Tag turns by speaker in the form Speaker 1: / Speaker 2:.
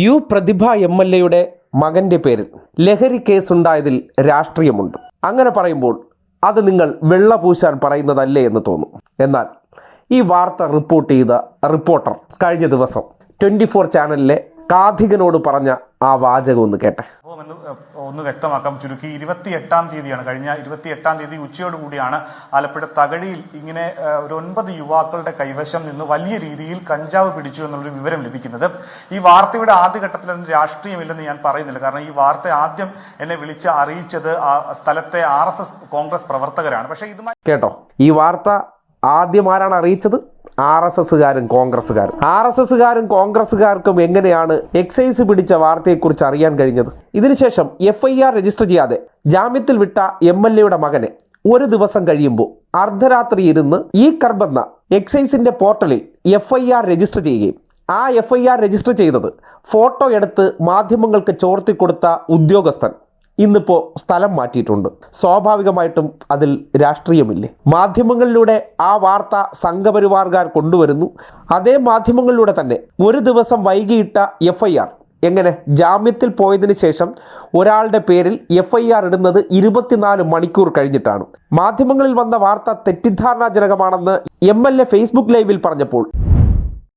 Speaker 1: U പ്രതിഭ M L എയുടെ മകന്റെ പേരിൽ ലഹരി കേസുണ്ടായതിൽ രാഷ്ട്രീയമുണ്ട്. അങ്ങനെ പറയുമ്പോൾ അത് നിങ്ങൾ വെള്ള പൂശാൻ പറയുന്നതല്ലേ എന്ന് തോന്നും. എന്നാൽ ഈ വാർത്ത റിപ്പോർട്ട് ചെയ്ത റിപ്പോർട്ടർ കഴിഞ്ഞ ദിവസം ട്വന്റി ഫോർ ചാനലിലെ കാഥികനോട് പറഞ്ഞ ആ വാചകം ഒന്ന് കേട്ടെ.
Speaker 2: ഒന്ന് വ്യക്തമാക്കാം. ചുരുക്കി ഇരുപത്തി എട്ടാം തീയതിയാണ്. കഴിഞ്ഞ ഇരുപത്തി എട്ടാം തീയതി ഉച്ചയോടുകൂടിയാണ് ആലപ്പുഴ തകഴിയിൽ ഇങ്ങനെ ഒരു ഒൻപത് യുവാക്കളുടെ കൈവശം നിന്ന് വലിയ രീതിയിൽ കഞ്ചാവ് പിടിച്ചു എന്നുള്ളൊരു വിവരം ലഭിക്കുന്നത്. ഈ വാർത്തയുടെ ആദ്യഘട്ടത്തിൽ അതിന് രാഷ്ട്രീയമില്ലെന്ന് ഞാൻ പറയുന്നില്ല. കാരണം ഈ വാർത്ത ആദ്യം എന്നെ വിളിച്ച് അറിയിച്ചത് ആ സ്ഥലത്തെ ആർ കോൺഗ്രസ് പ്രവർത്തകരാണ്. പക്ഷേ ഇതുമായി
Speaker 1: കേട്ടോ. ഈ വാർത്ത ആദ്യം ആരാണ് അറിയിച്ചത്? ആർ എസ് എസ്സുകാരും കോൺഗ്രസ്സുകാരും. ആർ എസ് എസ്സുകാരും കോൺഗ്രസ്സുകാർക്കും എങ്ങനെയാണ് എക്സൈസ് പിടിച്ച വാർത്തയെക്കുറിച്ച് അറിയാൻ കഴിഞ്ഞത്? ഇതിനുശേഷം എഫ് ഐ ആർ രജിസ്റ്റർ ചെയ്യാതെ ജാമ്യത്തിൽ വിട്ട എം എൽ എയുടെ മകനെ ഒരു ദിവസം കഴിയുമ്പോൾ അർദ്ധരാത്രി ഇരുന്ന് ഈ കർബെന്ന എക്സൈസിന്റെ പോർട്ടലിൽ എഫ് ഐ ആർ രജിസ്റ്റർ ചെയ്യുകയും ആ എഫ് ഐ ആർ രജിസ്റ്റർ ചെയ്തത് ഫോട്ടോ എടുത്ത് മാധ്യമങ്ങൾക്ക് ചോർത്തി കൊടുത്ത ഉദ്യോഗസ്ഥൻ ഇന്നിപ്പോൾ സ്ഥലം മാറ്റിയിട്ടുണ്ട്. സ്വാഭാവികമായിട്ടും അതിൽ രാഷ്ട്രീയമില്ലേ? മാധ്യമങ്ങളിലൂടെ ആ വാർത്ത സംഘപരിവാർകാർ കൊണ്ടുവരുന്നു. അതേ മാധ്യമങ്ങളിലൂടെ തന്നെ ഒരു ദിവസം വൈകിയിട്ട എഫ് എങ്ങനെ ജാമ്യത്തിൽ പോയതിനു ശേഷം ഒരാളുടെ പേരിൽ എഫ് ഐ ആർ ഇടുന്നത് ഇരുപത്തിനാല് മണിക്കൂർ കഴിഞ്ഞിട്ടാണ്. മാധ്യമങ്ങളിൽ വന്ന വാർത്ത തെറ്റിദ്ധാരണാജനകമാണെന്ന് എം എൽ എ ഫേസ്ബുക്ക് ലൈവിൽ പറഞ്ഞപ്പോൾ